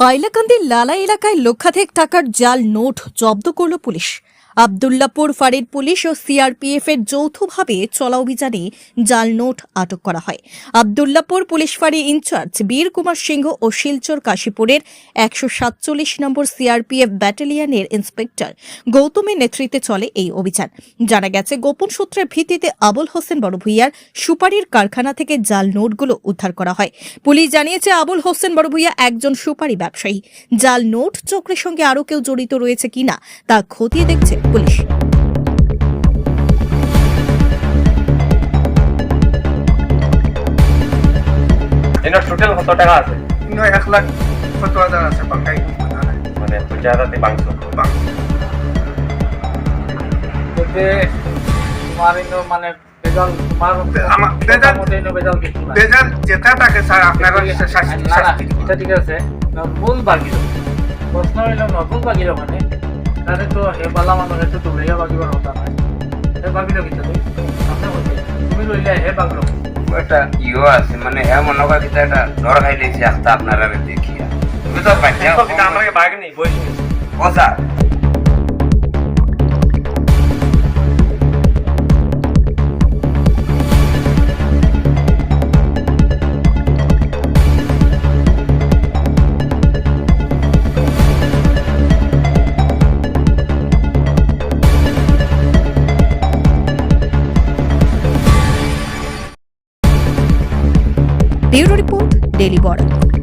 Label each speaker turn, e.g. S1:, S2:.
S1: হাইলাকান্দির লালা এলাকায় লক্ষাধিক টাকার জাল নোট জব্দ করল পুলিশ। আবদুল্লাপুর ফাঁড়ির পুলিশ ও সিআরপিএফ এর যৌথভাবে চলা অভিযানে জাল নোট আটক করা হয়। আবদুল্লাপুর পুলিশ ফাঁড়ি ইনচার্জ বীর কুমার সিংহ ও শিলচর কাশীপুরের একশো সাতচল্লিশ নম্বর সিআরপিএফ ব্যাটালিয়নের ইন্সপেক্টর গৌতমের নেতৃত্বে চলে এই অভিযান। জানা গেছে, গোপন সূত্রের ভিত্তিতে আবুল হোসেন বড়ভূইয়ার সুপারির কারখানা থেকে জাল নোটগুলো উদ্ধার করা হয়। পুলিশ জানিয়েছে, আবুল হোসেন বড়ভূইয়া একজন সুপারি ব্যবসায়ী। জাল নোট চক্রের সঙ্গে আরও কেউ জড়িত রয়েছে কিনা তা খতিয়ে দেখছে পুলিশ।
S2: এনার টোটাল কত টাকা আছে?
S3: কিন্তু এক লাখ সত্তর হাজার আছে বাংকাই
S2: মানে
S4: মানে বেজাল
S3: বেজাল- যেটা থাকে স্যার আপনারা
S4: এটা ঠিক আছে। বাগির প্রশ্ন হইল নতুন বাগির মানে তাহলে তো হে বালা মানুষ একটু দৌড়াইয়া বাগিবার কথা নাই। হে বাগিল আপনি বলছে তুমি লইলে হে বাগলো
S5: একটা ইও আছে মানে হে মনে করে কিতা একটা ডর খাই লেছি আস্তে আপনারা দেখিয়া। তুমি তো বাচ্চা
S2: আমাকে বাঘ নেই বয়স ও
S5: কথা
S1: ব্যুরো রিপোর্ট ডেলি বর্ডার